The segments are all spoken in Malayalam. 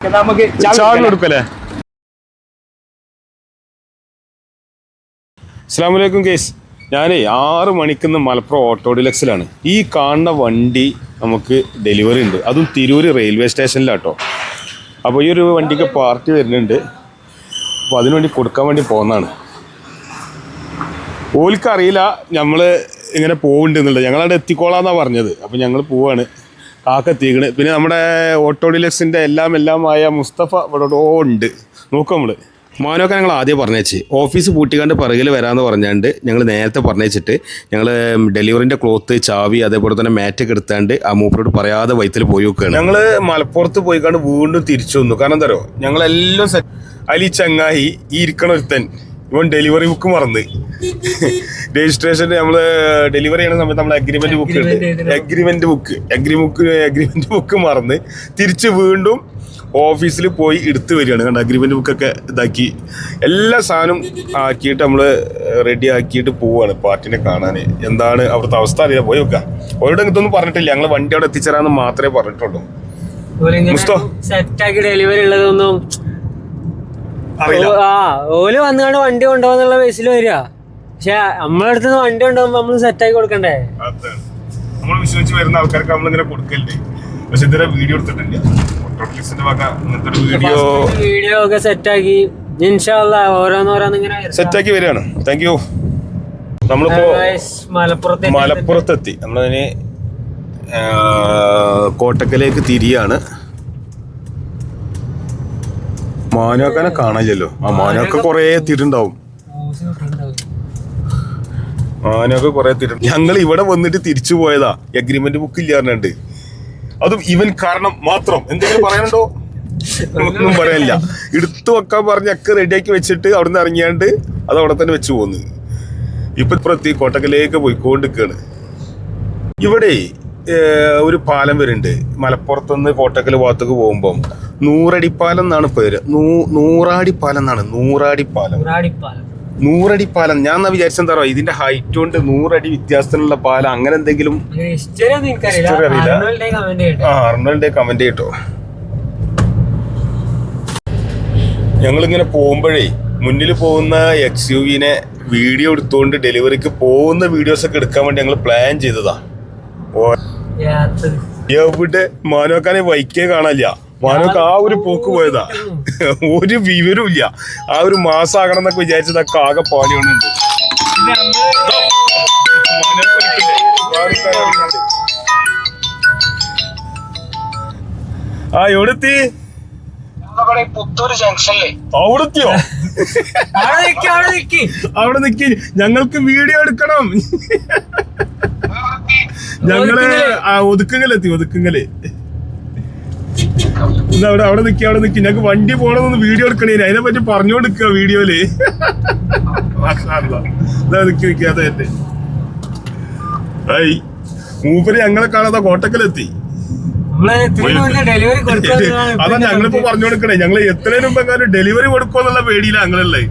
നമുക്ക് ചാവി ചാവി എടുക്കാം. കൊടുക്കല്ലേ? അസ്സാം വലൈക്കും കേസ് ഞാനേ ആറ് മണിക്കുന്ന മലപ്പുറം ഓട്ടോ ഡിലക്സിലാണ് ഈ കാണുന്ന വണ്ടി നമുക്ക് ഡെലിവറി ഉണ്ട്. അതും തിരൂര് റെയിൽവേ സ്റ്റേഷനിലാട്ടോ അപ്പോൾ ഈ ഒരു വണ്ടിക്ക് പാർട്ടി വരുന്നുണ്ട്. അപ്പോൾ അതിനുവേണ്ടി കൊടുക്കാൻ വേണ്ടി പോകുന്നതാണ് ഓൽക്കറിയില്ല നമ്മൾ ഇങ്ങനെ പോകുന്നുണ്ട് എന്നുള്ളത്. ഞങ്ങളവിടെ എത്തിക്കോളാന്നാണ് പറഞ്ഞത്. അപ്പോൾ ഞങ്ങൾ പോവാണ്. കാക്ക എത്തിക്കണ് പിന്നെ നമ്മുടെ ഓട്ടോഡിലക്സിന്റെ എല്ലാം എല്ലാമായ മുസ്തഫ ഇവിടെ ഉണ്ട്. നോക്കാം നമ്മൾ മോനൊക്കെ ഞങ്ങൾ ആദ്യം പറഞ്ഞേച്ച്. ഓഫീസ് പൂട്ടിക്കാണ്ട് പിറകിൽ വരാമെന്ന് പറഞ്ഞാണ്ട് ഞങ്ങൾ നേരത്തെ പറഞ്ഞേച്ചിട്ട് ഞങ്ങൾ ഡെലിവറിന്റെ ക്ലോത്ത് ചാവി അതേപോലെ തന്നെ മാറ്റൊക്കെ എടുത്താണ്ട് ആ മൂപ്പരോട് പറയാതെ വൈത്തിൽ പോയി നോക്കുകയാണ് ഞങ്ങൾ മലപ്പുറത്ത് പോയിക്കാണ്ട് വീണ്ടും തിരിച്ചു വന്നു. കാരണം എന്താ ഞങ്ങളെല്ലാം സെറ്റ് അതിൽ ചങ്ങായി ഈ ഇരിക്കണ ഒരുത്തൻ. ഇവൻ ഡെലിവറി ബുക്ക് മറന്ന്. രജിസ്ട്രേഷൻ നമ്മൾ ഡെലിവറി ചെയ്യുന്ന സമയത്ത് നമ്മൾ അഗ്രിമെന്റ് ബുക്ക് ഉണ്ട് agreement book agree book agreement book മറന്ന് തിരിച്ച് വീണ്ടും ഓഫീസിൽ പോയി എടുത്തു വരികയാണ്. കണ്ട? അഗ്രിമെന്റ് ബുക്കൊക്കെ ഇതാക്കി. എല്ലാ സാധനവും ആക്കിയിട്ട് നമ്മൾ റെഡി ആക്കിയിട്ട് പോവാണ് പാർട്ടിനെ കാണാൻ എന്താണ് അവിടുത്തെ അവസ്ഥ അറിയാൻ പോയി നോക്കാം. അവരോട് ഇതൊന്നും പറഞ്ഞിട്ടില്ല. ഞങ്ങൾ വണ്ടി അവിടെ എത്തിച്ചേരാന്ന് മാത്രമേ പറഞ്ഞിട്ടുള്ളൂ. മുസ്തോ? സെറ്റാക്കി ഡെലിവറി ഉള്ളതൊന്നും ആ ഓൽ വന്നുകൊണ്ട് വണ്ടി കൊണ്ടുപോകുന്നുള്ള ബേസിൽ വരിക. പക്ഷെ നമ്മളെ അടുത്ത് വണ്ടി കൊണ്ടുപോകുമ്പോ നമ്മൾ സെറ്റാക്കി കൊടുക്കണ്ടേ? നമ്മൾ വിശ്വസിച്ച് വരുന്ന ആൾക്കാർക്ക് നമ്മളിങ്ങനെ കൊടുക്കല്ലേ പക്ഷെ ഇതുവരെ വീഡിയോ എടുത്തിട്ടില്ല. വീഡിയോ വീഡിയോ ഒക്കെ സെറ്റാക്കി. സെറ്റാക്കി വരികയാണ്. താങ്ക് യു നമ്മളിപ്പോ മലപ്പുറത്തെത്തി. നമ്മളതിന് കോട്ടക്കലേക്ക് തിരിയാണ്. മാനോക്കാനെ കാണാനില്ലല്ലോ. ആ മാനൊക്കെ കൊറേ തിരുണ്ടാവും മാനൊക്കെ കൊറേ തിരു ഞങ്ങൾ ഇവിടെ വന്നിട്ട് തിരിച്ചു പോയതാ. അഗ്രിമെന്റ് ബുക്ക് ഇല്ല പറഞ്ഞിട്ട്. അതും ഇവൻ കാരണം മാത്രം. എന്തെങ്കിലും പറയാനുണ്ടോ? ഒന്നും പറയാനില്ല. എടുത്തു വെക്കാൻ പറഞ്ഞൊക്കെ റെഡിയാക്കി വെച്ചിട്ട് അവിടുന്ന് ഇറങ്ങിയാണ്ട് അത് അവിടെ തന്നെ വെച്ച് പോന്നു. ഇപ്പൊ ഇപ്പുറത്തി കോട്ടക്കലേക്ക് പോയിക്കൊണ്ടിരിക്കുകയാണ് ഇവിടെ ഒരു പാലം വരുന്നുണ്ട്. മലപ്പുറത്തുനിന്ന് കോട്ടക്കൽ ഭാഗത്തേക്ക് പോകുമ്പം നൂറടിപ്പാലം എന്നാണ് പേര്. നൂ നൂറാടിപ്പാലം എന്നാണ്. നൂറാടിപ്പാലം നൂറടി നൂറടിപ്പാലം ഞാൻ എന്നാ വിചാരിച്ചെന്താ പറയുക ഇതിന്റെ ഹൈറ്റ് കൊണ്ട് നൂറടി വ്യത്യാസത്തിലുള്ള പാലം അങ്ങനെ എന്തെങ്കിലും History അറിയില്ല. ആ അർണോൾഡെ കമന്റ് ചെയ്യട്ടോ ഞങ്ങളിങ്ങനെ പോകുമ്പോഴേ മുന്നിൽ പോകുന്ന എക്സ് യു വിനെ വീഡിയോ എടുത്തുകൊണ്ട് ഡെലിവറിക്ക് പോകുന്ന വീഡിയോസ് ഒക്കെ എടുക്കാൻ വേണ്ടി ഞങ്ങൾ പ്ലാൻ ചെയ്തതാ. ഓ, യാത്ര. എവിടെ? മാനോക്കാനെ വൈക്കേ കാണാനില്ല. മാനോക്ക് ആ ഒരു പോക്ക് പോയതാ. ഒരു വിവരവും ഇല്ല. ആ ഒരു മാസം ആകണം എന്നൊക്കെ വിചാരിച്ചതൊക്കെ ആകെ പാലിയുണ്ട് ആ എവിടെത്തി? അവിടെത്തിയോ. അവിടെ നിക്ക്. ഞങ്ങൾക്ക് വീഡിയോ എടുക്കണം. ഞങ്ങൾ ആ ഒതുക്കുങ്ങലെത്തി ഒതുക്കുങ്ങൽ അവിടെ അവിടെ നിക്കി അവിടെ നിക്കി. ഞങ്ങക്ക് വണ്ടി പോണെന്നൊന്ന് വീഡിയോ എടുക്കണേ അതിനെ പറ്റി പറഞ്ഞോണ്ടിരിക്കുക വീഡിയോയിൽ. നിക്കി നിക്കി അതെ എന്റെ ഐ മൂപ്പര് ഞങ്ങളെ കാണാതെ കോട്ടക്കലെത്തി. അതാ ഞങ്ങളിപ്പോ പറഞ്ഞു കൊടുക്കണേ ഞങ്ങൾ എത്രയും മുമ്പ് ഡെലിവറി കൊടുക്കുമെന്നുള്ള പേടിയില്ല ഞങ്ങളല്ലേ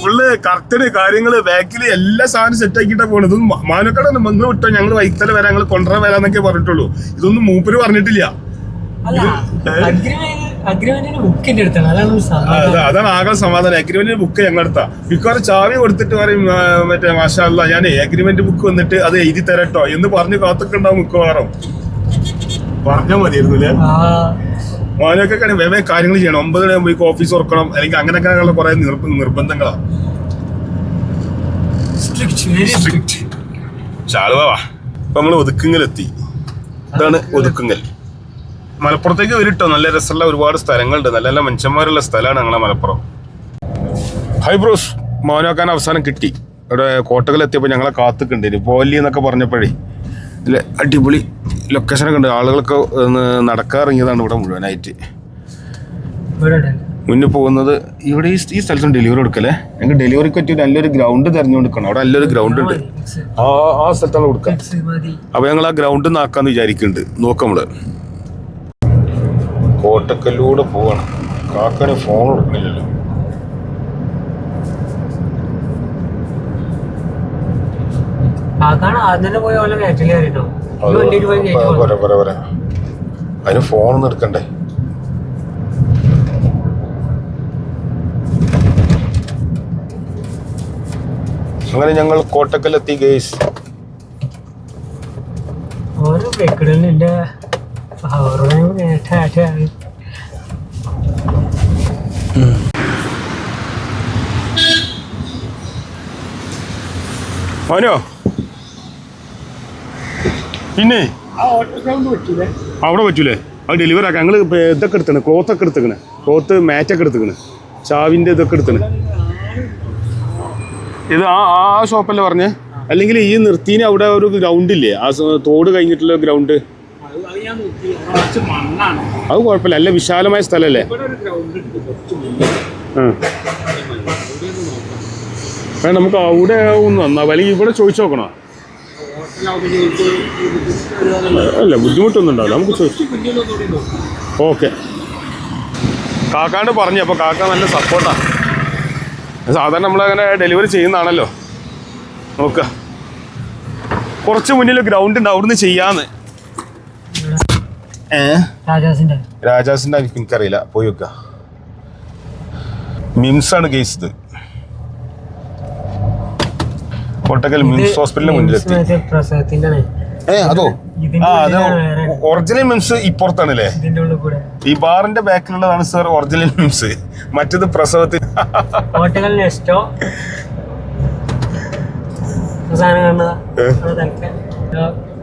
ഫുള്ള് കറക്റ്റഡ് കാര്യങ്ങൾ ബാക്കിൽ എല്ലാ സാധനം സെറ്റ് ആക്കിയിട്ടാ പോണത്. ഇതൊന്നും മാനക്കട നിങ്ങൾ വിട്ടോ ഞങ്ങൾ വൈത്തല വരാം ഞങ്ങൾ കൊണ്ടുവരാൻ വരാന്നൊക്കെ പറഞ്ഞിട്ടുള്ളൂ. ഇതൊന്നും മൂപ്പര് പറഞ്ഞിട്ടില്ല. അതാണ്. ആകെ സമാധാനം. അഗ്രിമെന്റ് ബുക്ക് ഞങ്ങൾ എടുത്താ മിക്കവാറും ചാവി കൊടുത്തിട്ട് പറയും മറ്റേ മാഷാല്ല ഞാൻ അഗ്രിമെന്റ് ബുക്ക് വന്നിട്ട് അത് എഴുതി തരട്ടോ എന്ന് പറഞ്ഞു കാത്തൊക്കെ ഉണ്ടാവും മിക്കവാറും. പറഞ്ഞാൽ മതിയായിരുന്നു അല്ലേ മാനൊക്കെ വേറെ കാര്യങ്ങൾ ചെയ്യണം. ഒമ്പത് മണിയാകുമ്പോൾ ഓഫീസ് തുറക്കണം. അല്ലെങ്കിൽ അങ്ങനെ അങ്ങനെയുള്ള കുറെ നിർബ- നിർബന്ധങ്ങളാണ്. ചാളുവാ. ഇപ്പൊ നമ്മൾ ഒതുക്കുങ്ങലെത്തി. ഇതാണ് ഒതുക്കുങ്ങൽ. മലപ്പുറത്തേക്ക് വരിട്ടോ? നല്ല രസമുള്ള ഒരുപാട് സ്ഥലങ്ങളുണ്ട്. നല്ല നല്ല മനുഷ്യന്മാരുള്ള സ്ഥലമാണ് ഞങ്ങളെ മലപ്പുറം. ഹൈ ബ്രോസ് മോനോക്കാൻ അവസാനം കിട്ടി. ഇവിടെ കോട്ടകളിൽ എത്തിയപ്പോൾ ഞങ്ങളെ കാത്തുക്കുണ്ട്. പോലി എന്നൊക്കെ പറഞ്ഞപ്പോഴേ. അടിപൊളി ലൊക്കേഷനൊക്കെ ഉണ്ട്. ആളുകളൊക്കെ ഒന്ന് നടക്കാറിറങ്ങിയതാണ് ഇവിടെ മുഴുവനായിട്ട് മുന്നേ. മുന്നിൽ പോകുന്നത് ഇവിടെ ഈ ഈ സ്ഥലത്തും ഡെലിവറി കൊടുക്കല്ലേ? ഞങ്ങൾക്ക് ഡെലിവറിക്ക് പറ്റിയ നല്ലൊരു ഗ്രൗണ്ട് തിരഞ്ഞുകൊടുക്കണം. അവിടെ നല്ലൊരു ഗ്രൗണ്ട് ഉണ്ട്. ആ ആ സ്ഥലത്താണ് കൊടുക്കുക. അപ്പോൾ അപ്പൊ ഞങ്ങൾ ആ ഗ്രൗണ്ട് നാക്കാന്ന് വിചാരിക്കുന്നുണ്ട്. നോക്കാം നമ്മൾ. കോട്ടക്കല്ലൂടെ പോവാണ്. കാക്കന് ഫോൺ കൊടുക്കണില്ലല്ലോ. അതിന് ഫോണൊന്നും എടുക്കണ്ടേ? അങ്ങനെ ഞങ്ങൾ കോട്ടക്കലെത്തി ഗേസ് ഓരോ വെക്കിടലിന്റെ മോനോ? പിന്നെ? അവിടെ പറ്റൂലേ? അത് ഡെലിവറി ആക്കാം ഞങ്ങൾ ഇതൊക്കെ എടുത്തണ്. ക്ലോത്തൊക്കെ എടുത്തേക്കണ്. ക്ലോത്ത് മാറ്റൊക്കെ എടുത്തേക്കണ്. ചാവിന്റെ ഇതൊക്കെ എടുത്തണ് ഇത് ആ ആ ഷോപ്പല്ലേ പറഞ്ഞേ? അല്ലെങ്കിൽ ഈ നിർത്തിന് അവിടെ ഒരു ഗ്രൗണ്ട് ഇല്ലേ? ആ തോട് കഴിഞ്ഞിട്ടുള്ള ഗ്രൗണ്ട് അത് കുഴപ്പമില്ല. അല്ല വിശാലമായ സ്ഥലമല്ലേ? നമുക്ക് അവിടെ ഒന്ന് നന്നാവും അല്ലെങ്കിൽ ഇവിടെ ചോദിച്ചു നോക്കണോ? അല്ല ബുദ്ധിമുട്ടൊന്നും ഉണ്ടാവില്ല. നമുക്ക് ഓക്കെ. കാക്കാണ്ട് പറഞ്ഞു അപ്പോൾ കാക്ക നല്ല സപ്പോർട്ടാണ് സാധാരണ നമ്മളങ്ങനെ ഡെലിവറി ചെയ്യുന്നതാണല്ലോ. നോക്കുക കുറച്ച് മുന്നിൽ ഗ്രൗണ്ട് ഉണ്ട് അവിടുന്ന് ചെയ്യാന്ന്. രാജാസിന്റെ. രാജാസിന്റെ എനിക്ക് എനിക്കറിയില്ല. പോയി വെക്ക. മിംസാണ് കേസ് ഇത്. കോട്ടക്കൽ മിംസ് ഹോസ്പിറ്റലിന് മുന്നിലെത്തി ഏ അതോ ആ അത് ഒറിജിനൽ മിംസ് ഇപ്പുറത്താണല്ലേ ഇതിന്റെ ഉള്ളിൽ കൂടെ ഈ ബാറിന്റെ ബാക്കിലുള്ളതാണ് സർ ഒറിജിനൽ മിംസ് മറ്റത് പ്രസവത്തിൽ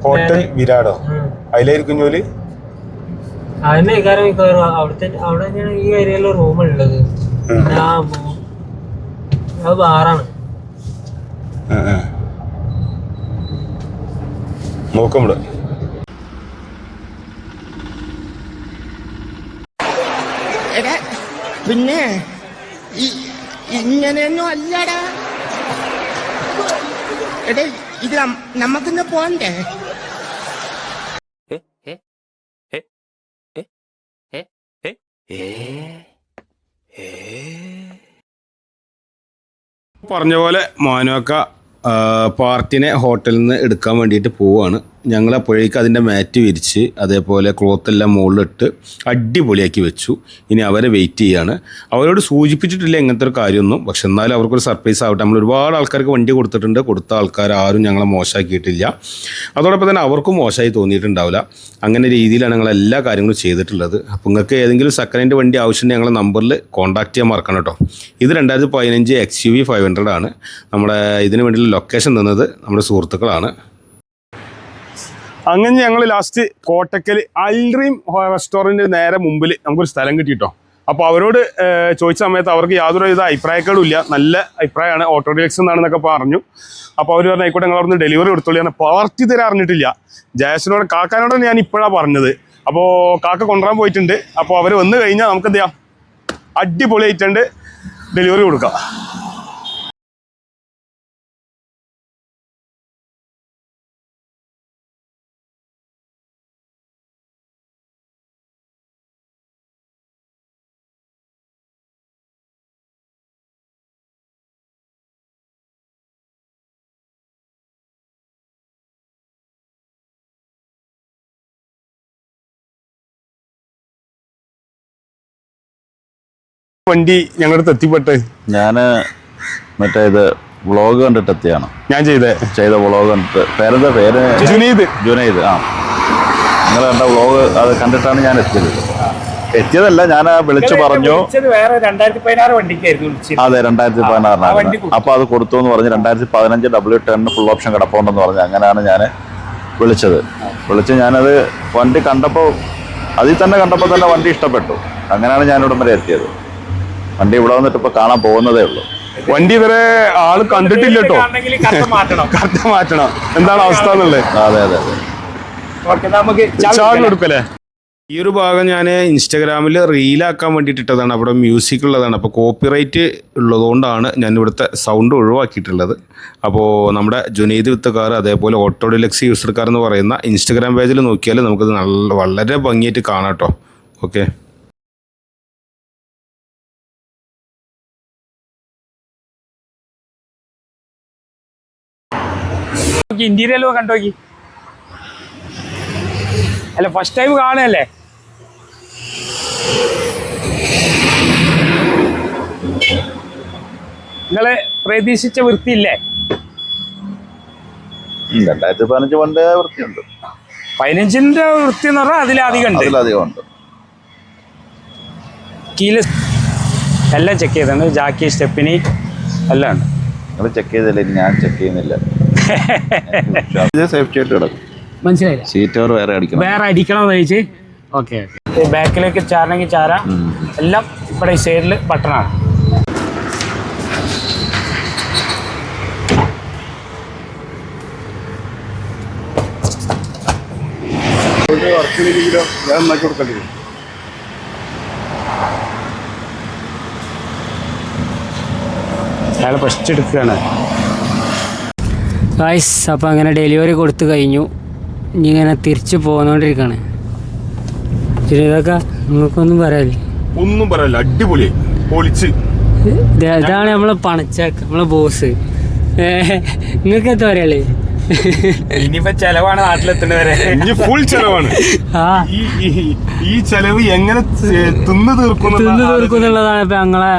ഹോട്ടൽ വിരാടോ. അതിലായിരിക്കും ജോലി അതിന്റെ വികാരം മിക്കവാറും അവിടുത്തെ അവിടെ തന്നെയാണ് ഈ ഏരിയയിലെ റൂം ഉള്ളത് പിന്നെ ആ ബാറാണ് നോക്കാം ഇവിടെ എടാ പിന്നെ ഇങ്ങനെയൊന്നും അല്ലടാ. എടാ ഇത് ഏ ഏ പോണ്ടേ? പറഞ്ഞ പോലെ മോനോക്ക പാർട്ടിനെ ഹോട്ടലിൽ നിന്ന് എടുക്കാൻ വേണ്ടിയിട്ട് പോവുകയാണ് ഞങ്ങൾ അപ്പോഴേക്ക് അതിന്റെ മാറ്റ് വിരിച്ച് അതേപോലെ ക്ലോത്ത് എല്ലാം മുകളിലിട്ട് അടിപൊളിയാക്കി വെച്ചു. ഇനി അവരെ വെയിറ്റ് ചെയ്യാണ്. അവരോട് സൂചിപ്പിച്ചിട്ടില്ല ഇങ്ങനത്തെ ഒരു കാര്യമൊന്നും. പക്ഷെ എന്നാലും അവർക്കൊരു സർപ്രൈസ് ആവട്ടെ. നമ്മൾ ഒരുപാട് ആൾക്കാർക്ക് വണ്ടി കൊടുത്തിട്ടുണ്ട്. കൊടുത്ത ആൾക്കാർ ആരും ഞങ്ങളെ മോശമാക്കിയിട്ടില്ല അതോടൊപ്പം തന്നെ അവർക്കും മോശമായി തോന്നിയിട്ടുണ്ടാവില്ല. അങ്ങനെ രീതിയിലാണ് ഞങ്ങൾ എല്ലാ കാര്യങ്ങളും ചെയ്തിട്ടുള്ളത്. അപ്പോൾ നിങ്ങൾക്ക് ഏതെങ്കിലും സെക്കൻഡ് ഹാൻഡ് വണ്ടി ആവശ്യമുണ്ടെങ്കിൽ ഞങ്ങളെ നമ്പറിൽ കോൺടാക്ട് ചെയ്യാൻ മറക്കണം കേട്ടോ. ഇത് രണ്ടായിരത്തി പതിനഞ്ച് X U V five hundred ആണ്. നമ്മുടെ ഇതിന് വേണ്ടിയുള്ള ലൊക്കേഷൻ തന്നത് നമ്മുടെ സുഹൃത്തുക്കളാണ്. അങ്ങനെ ഞങ്ങൾ ലാസ്റ്റ് കോട്ടക്കൽ അൽഡ്രീം റെസ്റ്റോറന്റ് നേരെ മുമ്പിൽ നമുക്കൊരു സ്ഥലം കിട്ടിയിട്ടോ അപ്പോൾ അവരോട് ചോദിച്ച സമയത്ത് അവർക്ക് യാതൊരു വിധ അഭിപ്രായക്കേടും ഇല്ല. നല്ല അഭിപ്രായമാണ്. ഓട്ടോ ഡിലക്സ് എന്നാണെന്നൊക്കെ പറഞ്ഞു. അപ്പോൾ അവർ പറഞ്ഞു ആയിക്കോട്ടെ ഞങ്ങൾ അവിടുന്ന് ഡെലിവറി കൊടുത്തോളൂ ഞാൻ പാർട്ടി തരാൻ അറിഞ്ഞിട്ടില്ല. ജയസിനോട് കാക്കാനോടാണ് ഞാൻ ഇപ്പോഴാണ് പറഞ്ഞത്. അപ്പോൾ കാക്ക കൊണ്ടുവരാൻ പോയിട്ടുണ്ട്. അപ്പോൾ അവർ വന്നു കഴിഞ്ഞാൽ നമുക്ക് എന്ത് ചെയ്യാം അടിപൊളിയായിട്ടുണ്ട്. ഡെലിവറി കൊടുക്കാം. വണ്ടി ഞങ്ങളുടെ എത്തിപ്പെട്ടെ ഞാൻ മറ്റേ ഇത് വ്ളോഗ് കണ്ടിട്ട് എത്തിയാണ്. ഞാൻ ചെയ്ത. ചെയ്ത വ്ളോഗ് കണ്ടിട്ട്. പേരെന്താ? പേര് ജുനീദ്. ജുനൈദ്. ആ. നിങ്ങൾ കണ്ട വ്ളോഗ് അത് കണ്ടിട്ടാണ് ഞാൻ എത്തിയത്. എത്തിയതല്ല ഞാൻ വിളിച്ചു പറഞ്ഞു. അതെ രണ്ടായിരത്തി പതിനാറിനാണ് അപ്പൊ അത് കൊടുത്തു എന്ന് പറഞ്ഞ് രണ്ടായിരത്തി പതിനഞ്ച് ഡബ്ല്യു ടെൻ ഫുൾ ഓപ്ഷൻ കിടപ്പുണ്ടെന്ന് പറഞ്ഞു അങ്ങനെയാണ് ഞാൻ വിളിച്ചത്. വിളിച്ച് ഞാനത് വണ്ടി കണ്ടപ്പോൾ അതിൽ തന്നെ കണ്ടപ്പോൾ തന്നെ വണ്ടി ഇഷ്ടപ്പെട്ടു. അങ്ങനെയാണ് ഞാൻ ഇവിടം വരെ എത്തിയത്. വണ്ടി ഇവിടെ വന്നിട്ട് ഇപ്പൊ കാണാൻ പോകുന്നതേ ഉള്ളൂ. വണ്ടി ഇവരെ ആൾ കണ്ടിട്ടില്ല കേട്ടോ. കറക്റ്റ് മാറ്റണം. എന്താണ് അവസ്ഥ എന്നുള്ളത്? അതെ അതെ കൊടുക്കല്ലേ? ഈ ഒരു ഭാഗം ഞാൻ ഇൻസ്റ്റാഗ്രാമിൽ റീലാക്കാൻ വേണ്ടിയിട്ട് ഇട്ടതാണ് അവിടെ മ്യൂസിക് ഉള്ളതാണ്. അപ്പോൾ കോപ്പിറൈറ്റ് ഉള്ളതുകൊണ്ടാണ് ഞാൻ ഇവിടുത്തെ സൗണ്ട് ഒഴിവാക്കിയിട്ടുള്ളത്. അപ്പോൾ നമ്മുടെ ജുനീദ് വിത്തക്കാർ അതേപോലെ ഓട്ടോ ഡിലക്സ് യൂസർക്കാർ എന്ന് പറയുന്ന ഇൻസ്റ്റാഗ്രാം പേജിൽ നോക്കിയാൽ നമുക്കത് നല്ല വളരെ ഭംഗിയായിട്ട് കാണാം കേട്ടോ. ഓക്കെ ഇന്റീരിയൽ കണ്ടു നോക്കി. അല്ല ഫസ്റ്റ് ടൈം കാണല്ലേ നിങ്ങൾ പ്രതീക്ഷിച്ച വൃത്തിയില്ലേ? രണ്ടായിരത്തി പതിനഞ്ച് പണ്ട് വൃത്തിയുണ്ട്. പതിനഞ്ചിന്റെ വൃത്തി എന്ന് പറഞ്ഞാൽ അതിലധികം ഉണ്ട് അതിലധികം എല്ലാം ചെക്ക് ചെയ്തിട്ടുണ്ട് ജാക്കി സ്റ്റെപ്പിനി എല്ലാം ഉണ്ട്. നിങ്ങൾ ചെക്ക് ചെയ്തില്ലേ? ഞാൻ ചെക്ക് ചെയ്യുന്നില്ല. ഇത് സേഫ്റ്റി ആയിട്ട് കിടക്കും. മനസ്സിലായില്ല. സീറ്റ് കവർ വേറെ അടിക്കണം. വേറെ അടിക്കണം ചോദിച്ച്. ഓക്കെ ബാക്കിലേക്ക് ചാരണമെങ്കിൽ ചാര. എല്ലാം ഇവിടെ ഈ സൈഡിൽ ബട്ടണാണ് ഞാൻ ഉണ്ടാക്കി കൊടുക്കേണ്ടി വരും. അയാൾ ഫസ്റ്റ് എടുക്കുകയാണ് ഗായ്സ് അപ്പോൾ അങ്ങനെ ഡെലിവറി കൊടുത്തു കഴിഞ്ഞു. ഇനി ഇങ്ങനെ തിരിച്ചു പോന്നുകൊണ്ടിരിക്കുകയാണ് ഇതൊക്കെ നിങ്ങൾക്കൊന്നും പറയാല്ലേ? ഒന്നും പറയല്ല അടിപൊളി പൊളിച്ച്. ഇതാണ് നമ്മളെ പണച്ചാക്ക് നമ്മളെ ബോസ് നിങ്ങൾക്ക് എന്താ പറയാളേ ഇനിയിപ്പോ ചെലവാണ് നാട്ടിലെത്തുന്നവരെ. ഇനി ഫുൾ ചെലവാണ്. ഈ ചെലവ് എങ്ങനെ തിന്ന് തീർക്കും തിന്നു തീർക്കുന്നുള്ളതാണ് ഇപ്പൊ ഞങ്ങളെ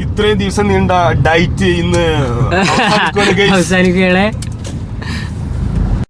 ഇത്രയും ദിവസം നീണ്ട ഡയറ്റ് ഇന്ന് അവസാനിക്കുകയാണ്